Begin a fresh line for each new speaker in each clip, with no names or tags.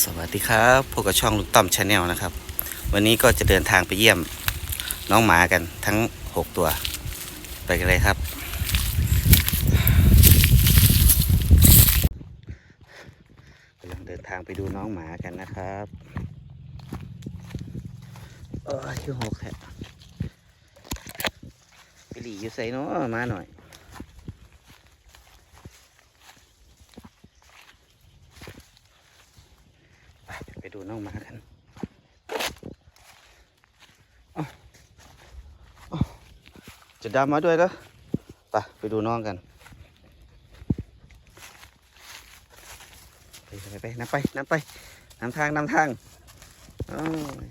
สวัสดีครับพบกับช่องลุงต้อมชาแนลนะครับ วันนี้ก็จะเดินทางไปเยี่ยมน้องหมากันทั้ง 6 ตัว ไปกันเลยครับ กำลังเดินทางไปดูน้องหมากันนะครับเออชื่อหกแท้ไปหลีอยู่ใส่เนาะมาหน่อย ไปไป ดูน้องหมากันจะดำมาด้วยเหรอไปไปดูน้องกัน ไปไปไปน้ำไปน้ำไปน้ำทางน้ำทางโอ้ย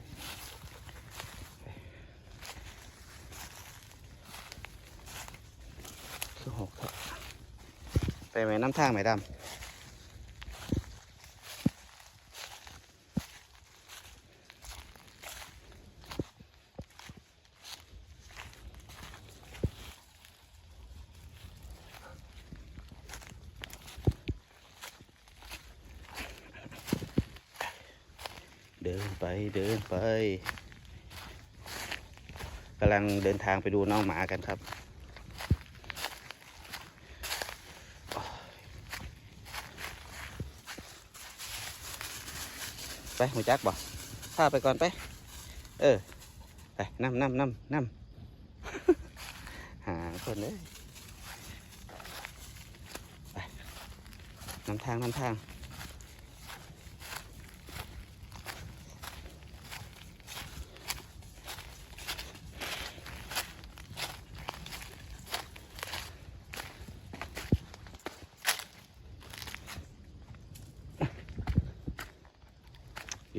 คือหกเถอะไปไหมน้ำทางไหมดำ ดินไปเดินไปกำลังเดินทางไปดูน้องหมากันครับ ไปหัวจักบ่พาไปก่อนไป เออ ไปน้ำน้ำน้ำน้ำหาคนเลย ไปน้ำทางน้ำทาง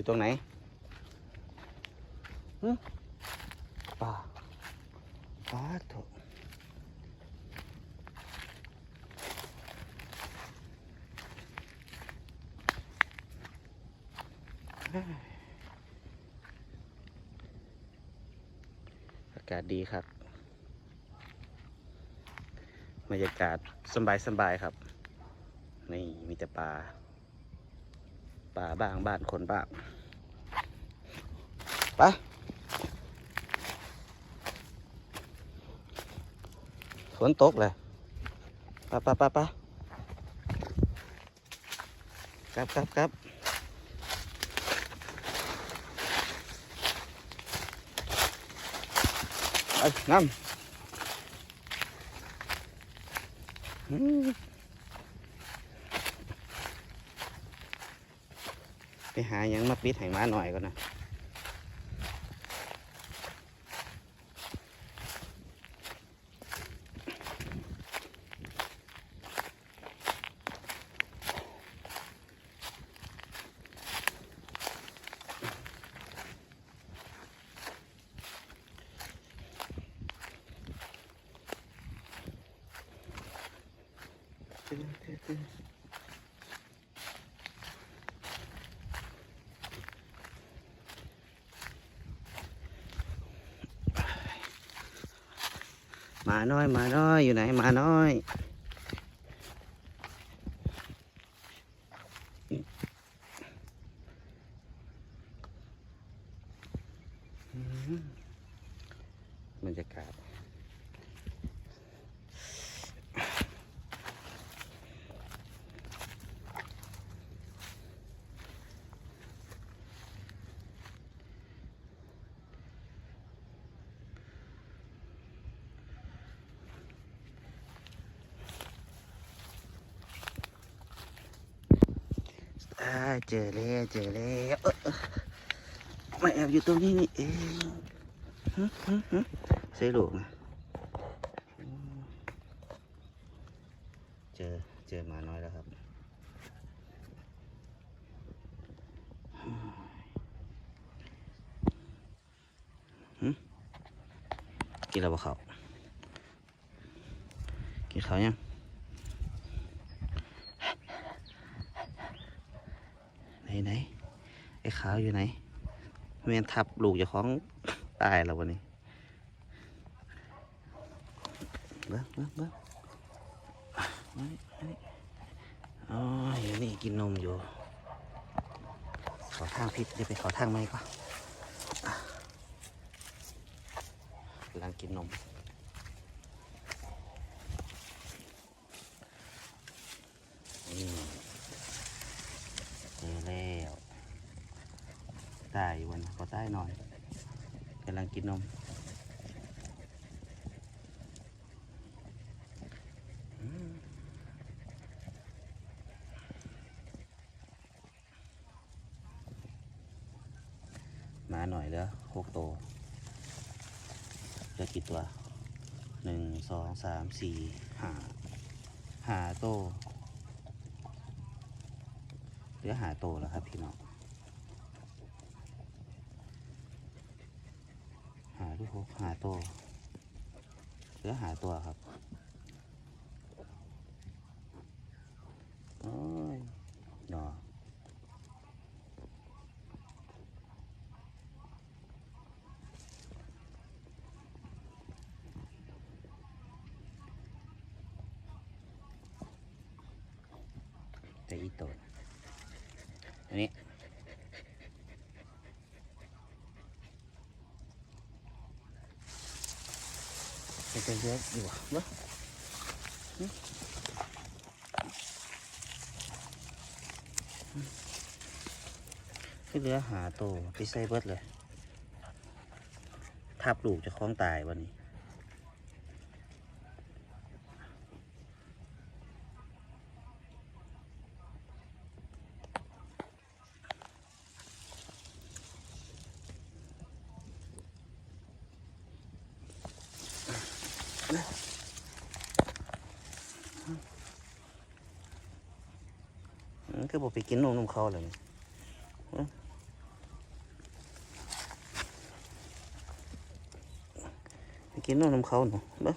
อยู่ตรงไหนป่าป่าถเฮ้ยอากาศดีครับบรรยากาศสบายสบายๆครับ นี่มีแต่ป่า ป่าบ้างบ้านคนบ้างไปฝนตกเลยปไปไปไปะกลับกลับกลับไปน้ำอืม ไปหายังมาปิดให้หมาหน่อยก่อนนะหมา น้อยหมาน้อยอยู่ไหนหมาน้อย อ่าเจอแล้วเจอแล้วมาแอบอยู่ตรงนี้นี่เองฮึฮึฮึใส่ลูกเจอเจอหมาน้อยแล้วครับกินแล้วบ่เขาวกินข้าวยัง ไหนไหนไอ้ขาวอยู่ไหนแม่นทับลูกเจ้าของตายแล้ววันนี้เบิ้งเบิ้งเบิ้งอ๋ออยู่นี่กินนมอยู่ ขอทางพิษเดี๋ยวไปขอทางไหมก่อนกำลังกินนม นี่เจอแล้ว ตายวันขอใต้หน่อยกำลังกินนมมาหน่อยแล้วหกตัวเหลือกี่ตัวหนึ่งสองสามสี่ห้าห้าตัวเหลือหาโตวแล้วครับพี่น้อง หาลูกหกหาโตวเหลือหาตัวครับโอ้ยหนอแต่อีโตวอันนี้ จะจะเยอะอยู่วะที่เหลือหาโตวไปใส่เบิดเลย ทับลูกจะคล้องตายวันนี้ บไปกินนมนมเขาเลยไปกินนมนมเขาหนูบ้อ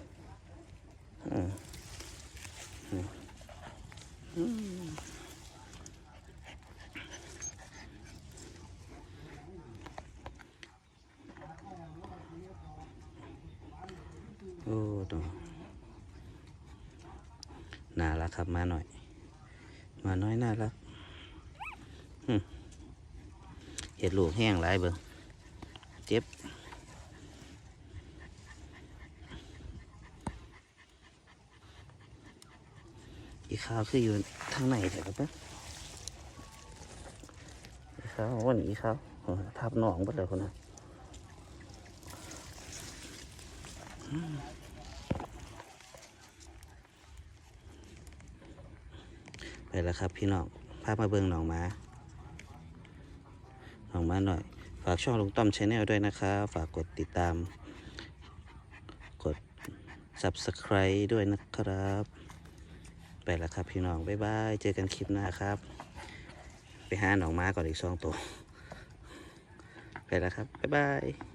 อืมอืมอืมโอ้ตัวน่ารักครับมาหน่อย มาน้อยน่ารัก เห็ดลูกแห้งหลายเบิ่งเจ็บอีขาวคืออยู่ทางไหนเถอะครับเบิ่งอีขาววันนี้ขาวทับหนองไปเลยคนนั้นอืมไปแล้วครับพี่น้อง พามาเบิ่งหนองม้า อองมาหน่อย ฝากช่องลุงต้อมชาแนลด้วยนะครับฝากกดติดตาม กด subscribe ด้วยนะครับ ไปแล้วครับพี่น้อง บ๊ายบาย เจอกันคลิปหน้าครับ ไปหาหนองม้าก่อนอีกสองตัว ไปแล้วครับ บ๊ายบาย